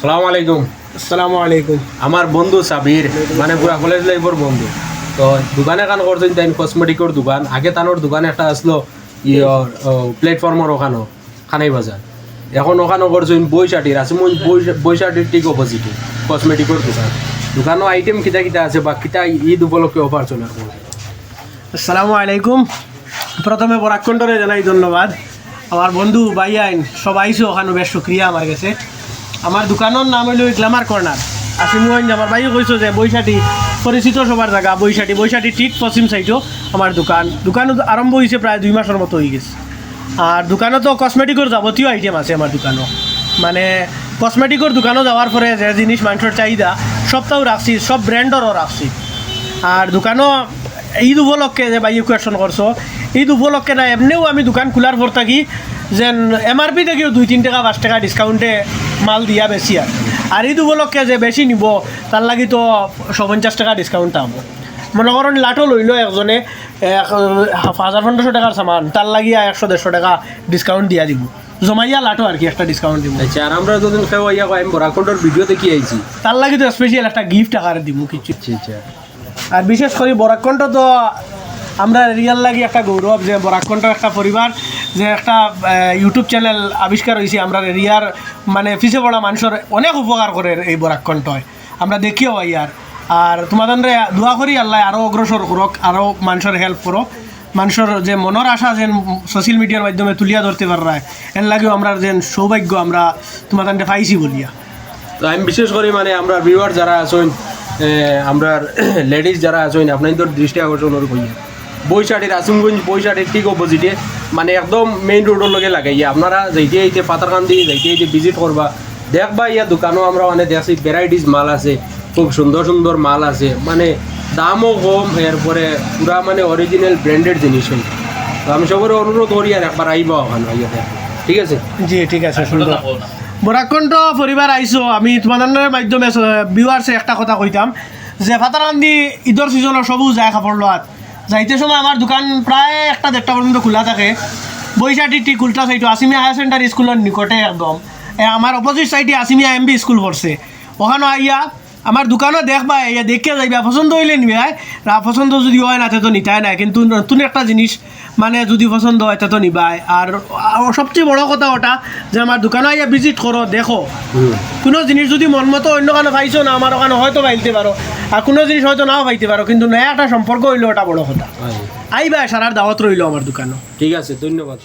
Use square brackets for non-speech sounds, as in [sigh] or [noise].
সালাম আলাইকুম আসসালামু আলাইকুম আমার বন্ধু সাবির মানে পুরা কলেজ লাইফের বন্ধু। তো দোকানে কান করছেন তাই কসমেটিকর দোকান। আগে তানোর দোকানে একটা আসলো ইয়র প্ল্যাটফর্মের ওখানো খানাই বাজার এখন ওখানে করছেন বৈশাটির আছে মই বৈশাটির ঠিক অপোজিটে কসমেটিকর দোকান। দোকানও আইটেম কিতা কিতা আছে বা কিতা ঈদ উপলক্ষে অফার চলে। আসসালামু আলাইকুম প্রথমে বরাকণ্ঠরে জানাই ধন্যবাদ। আমার বন্ধু ভাই আইন সব আইসো ওখানে বেশ শুক্রিয়া আমার কাছে। আমার দোকানের নাম হইল গ্ল্যামার কর্নার আসিমগঞ্জ আমার ভাইও কইছো যে বৈশাটি পরিচিত সবার জায়গা বৈশাটি বৈশাটি ঠিক পশ্চিম সাইডও আমার দোকান। দোকান আরম্ভ হয়েছে প্রায় দুই মাসের মতো হয়ে গেছে। আর দোকানও তো কসমেটিকের যাবতীয় আইটেম আছে আমার দোকানও মানে কসমেটিকের দোকানও যাওয়ার পরে যে জিনিস মানুষের চাহিদা সবটাও রাখছি সব ব্র্যান্ডেরও রাখছি আর দোকানও ঈদ উপলক্ষে যে ভাই কোয়েশন করছ ঈদ উপলক্ষে না এমনিও আমি দোকান খোলার পর থাকি যেন এমআরপি থেকেও দুই তিন টাকা পাঁচ টাকা ডিসকাউন্টে মাল দিয়া বেশি আর। আর ঈদ উপলক্ষে যে বেশি নিব তার লাগি তো পঞ্চাশ টাকা ডিসকাউন্ট পাব মনে করেন লাটো লইল একজনে এক হাজার পনেরোশো টাকার সামান তার লাগিয়া একশো দেড়শো টাকা ডিসকাউন্ট দিয়া দিব। জমাইয়া লাটো আর কি একটা ডিসকাউন্ট দিব। আচ্ছা আর আমরা যদি কেউ ইয়া আমি বরাকন্ডর ভিডিও দেখি আইছি তার লাগি তো স্পেশাল একটা গিফট আকারে দিব কিছু। আচ্ছা আচ্ছা। আর বিশেষ করে বরাকণ্ঠ তো আমরা রিয়াল লাগি একটা গৌরব যে বরাকণ্ঠ একটা পরিবার যে একটা ইউটিউব চ্যানেল আবিষ্কার হয়েছে আমরা এরিয়ার মানে পিছিয়ে পড়া মানুষের অনেক উপকার করে এই বরাকণ্ঠয় আমরা দেখিও ইয়ার আর তোমাদের দোয়া করি আল্লাহ আরও অগ্রসর করক আরও মানুষের হেল্প করো মানুষের যে মনের আশা যেন সোশ্যাল মিডিয়ার মাধ্যমে তুলিয়া ধরতে পারা এর লাগেও আমরা যেন সৌভাগ্য আমরা তোমাদের পাইছি বলিয়া তো আমি বিশেষ করে মানে আমরা ভিউয়ার যারা আছেন আমরা [coughs] লেডিস যারা আছেন, আপনাদের দৃষ্টি আকর্ষণ করি। বৈশাটির আসিমগঞ্জ বৈশাটির ঠিক অপোজিটে মানে একদম মেইন রোডের লগে লাগাই আপনারা যাইতে এইতে পাতারকান্দি যাইতে এইতে ভিজিট করবা দেখবা ইয়া দোকানও আমরা মানে দেখছি ভ্যারাইটিস মাল আছে খুব সুন্দর সুন্দর মাল আছে। মানে দামও কম এরপরে পুরা মানে অরিজিনাল ব্র্যান্ডেড জিনিস হয়। তো আমি সবার অনুরোধ করি আর একবার আইবা ওখানে দেখো। ঠিক আছে? জি ঠিক আছে সুন্দর বরাকণ্ঠ পরিবার আইসো আমি তোমাদের মাধ্যমে ভিউয়ার্সে একটা কথা কইতাম যে ফাতারান্দি ঈদর সিজনের সবু যায় কাপড় লোয়াত যাইতে সময় আমার দোকান প্রায় একটা দেড়টা পর্যন্ত খোলা থাকে। বৈশাটি টি কুলটা সাইটো আসিমিয়া হায়ার সেকেন্ডারি স্কুলের নিকটে একদম। আমার অপোজিট সাইডে এম বি স্কুল পড়ছে। ওখানে আইয়া আমার দোকানও দেখবা ইয়া দেখে যাইবা পছন্দ হইলে নিবে না পছন্দ যদি হয় না তো নিতাই নাই কিন্তু নতুন একটা জিনিস মানে যদি পছন্দ হয় তো নিবাই। আর সবচেয়ে বড় কথা ওটা যে আমার দোকানে আইয়া ভিজিট করো দেখো কোনো জিনিস যদি মন মতো অন্য কারণে পাইছো না আমার ওখানে হয়তো পাইতে পারো আর কোনো জিনিস হয়তো নাও পাইতে পারো কিন্তু নয়া একটা সম্পর্ক হইল ওটা বড় কথা। আইবা সারার দাওয়াত রইল আমার দোকানও ঠিক আছে ধন্যবাদ।